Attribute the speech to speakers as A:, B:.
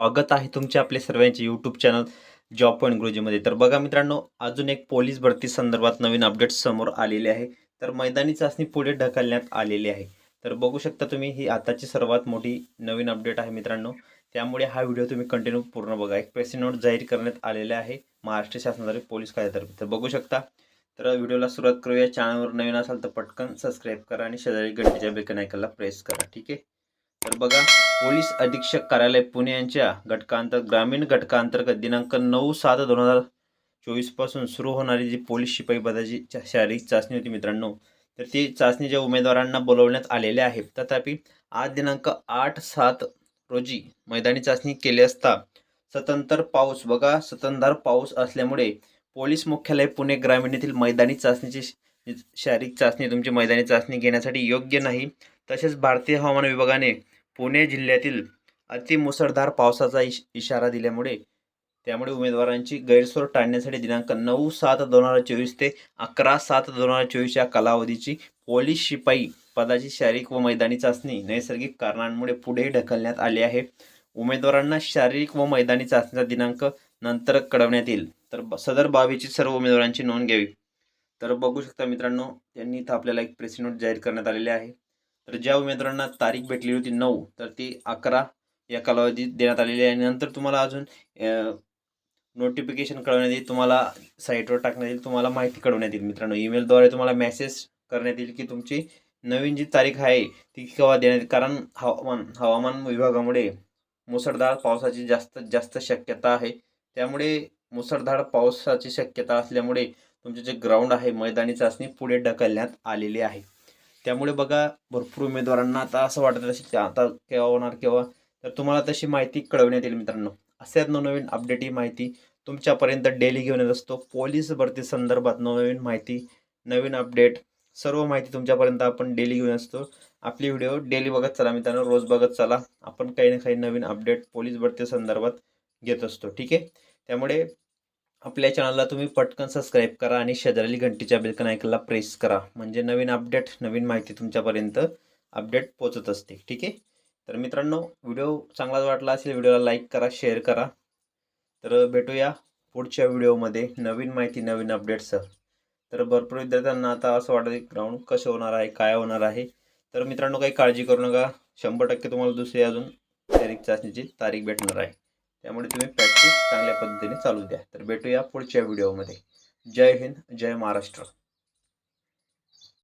A: स्वागत आहे तुमचे आपले सर्वांचे यूट्यूब चॅनल जॉब पॉईंट गुरुजीमध्ये तर बघा मित्रांनो अजून एक पोलीस भरती संदर्भात नवीन अपडेट समोर आलेले आहे. तर मैदानी चाचणी पुढे ढकलण्यात आलेली आहे. तर बघू शकता तुम्ही ही आताची सर्वात मोठी नवीन अपडेट आहे मित्रांनो. त्यामुळे हा व्हिडिओ तुम्ही कंटिन्यू पूर्ण बघा. एक प्रेस नोट जाहीर करण्यात आलेले आहे महाराष्ट्र शासनाद्वारे पोलीस कायद्यातर्फे तर बघू शकता. तर व्हिडिओला सुरुवात करूया. चॅनलवर नवीन असाल तर पटकन सबस्क्राईब करा आणि शेजारी घंटेच्या बेकन ऐकायला प्रेस करा. ठीक आहे? तर बघा पोलीस अधीक्षक कार्यालय पुणे यांच्या घटकांतर ग्रामीण घटकांतर्गत दिनांक नऊ सात दोन हजार चोवीसपासून सुरू होणारी जी पोलीस शिपाई पदाची चा- शारीरिक चाचणी होती मित्रांनो तर ती चाचणी ज्या उमेदवारांना बोलवण्यात आलेले आहे तथापि आज दिनांक आठ सात रोजी मैदानी चाचणी केली असता स्वतंत्र पाऊस बघा स्वतंत्र पाऊस असल्यामुळे पोलीस मुख्यालय पुणे ग्रामीण येथील मैदानी चाचणीची शारीरिक चाचणी तुमची मैदानी चाचणी घेण्यासाठी योग्य नाही. तसेच भारतीय हवामान विभागाने पुणे जिल्ह्यातील अतिमुसळधार पावसाचा इश इशारा दिल्यामुळे त्यामुळे उमेदवारांची गैरसोय टाळण्यासाठी दिनांक नऊ सात दोन हजार चोवीस ते अकरा सात दोन हजार चोवीस या कालावधीची पोलीस शिपाई पदाची शारीरिक व मैदानी चाचणी नैसर्गिक कारणांमुळे पुढे ढकलण्यात आली आहे. उमेदवारांना शारीरिक व मैदानी चाचणीचा दिनांक नंतर कळवण्यात येईल. तर ब- सदर बावीची सर्व उमेदवारांची नोंद घ्यावी. तर बघू शकता मित्रांनो त्यांनी इथं आपल्याला एक प्रेस नोट जाहीर करण्यात आलेली आहे. तर ज्या उमेदवारांना तारीख भेटलेली होती नऊ तर ती अकरा या कालावधीत देण्यात आलेली आहे. आणि नंतर तुम्हाला अजून नोटिफिकेशन कळवण्यात येईल तुम्हाला साईटवर टाकण्यात येईल तुम्हाला माहिती कळवण्यात येईल. मित्रांनो ईमेलद्वारे तुम्हाला मेसेज करण्यात येईल की तुमची नवीन जी तारीख आहे ती केव्हा देण्यात येईल? कारण हवामान हवामान विभागामुळे मुसळधार पावसाची जास्त जास्त शक्यता आहे. त्यामुळे मुसळधार पावसाची शक्यता असल्यामुळे तुमचे जे ग्राउंड आहे मैदानी चाचणी पुढे ढकलण्यात आलेली आहे. त्यामुळे बघा भरपूर उमेदवारांना आता असं वाटत असेल आता केव्हा होणार केव्हा? तर तुम्हाला तशी माहिती कळवण्यात येईल मित्रांनो. असेच नवनवीन अपडेट ही माहिती. तुमच्यापर्यंत डेली घेऊन येत असतो. पोलीस भरती संदर्भात नवनवीन माहिती नवीन अपडेट सर्व माहिती तुमच्यापर्यंत आपण डेली घेऊन असतो. आपली व्हिडिओ डेली बघत चला मित्रांनो. रोज बघत चला. आपण काही ना काही नवीन अपडेट पोलीस भरती संदर्भात घेत असतो. ठीक आहे? त्यामुळे आपल्या चॅनलला तुम्ही पटकन सबस्क्राईब करा आणि शेजारी घंटीच्या बेलकन ऐकायला प्रेस करा. म्हणजे नवीन अपडेट नवीन माहिती तुमच्यापर्यंत अपडेट पोचत असते. ठीक आहे? तर मित्रांनो व्हिडिओ चांगलाच वाटला असेल व्हिडिओला लाईक करा शेअर करा. तर भेटूया पुढच्या व्हिडिओमध्ये नवीन माहिती नवीन अपडेटसह तर भरपूर विद्यार्थ्यांना आता असं वाटतं की ग्राउंड कसं होणार आहे काय होणार आहे. तर मित्रांनो काही काळजी करू नका. शंभर टक्के तुम्हाला दुसरी अजून तारीख चाचणीची तारीख भेटणार आहे. त्यामुळे तुम्ही प्रॅक्टिस चांगल्या पद्धतीने चालू द्या. तर भेटूया पुढच्या व्हिडिओमध्ये जय हिंद जय महाराष्ट्र.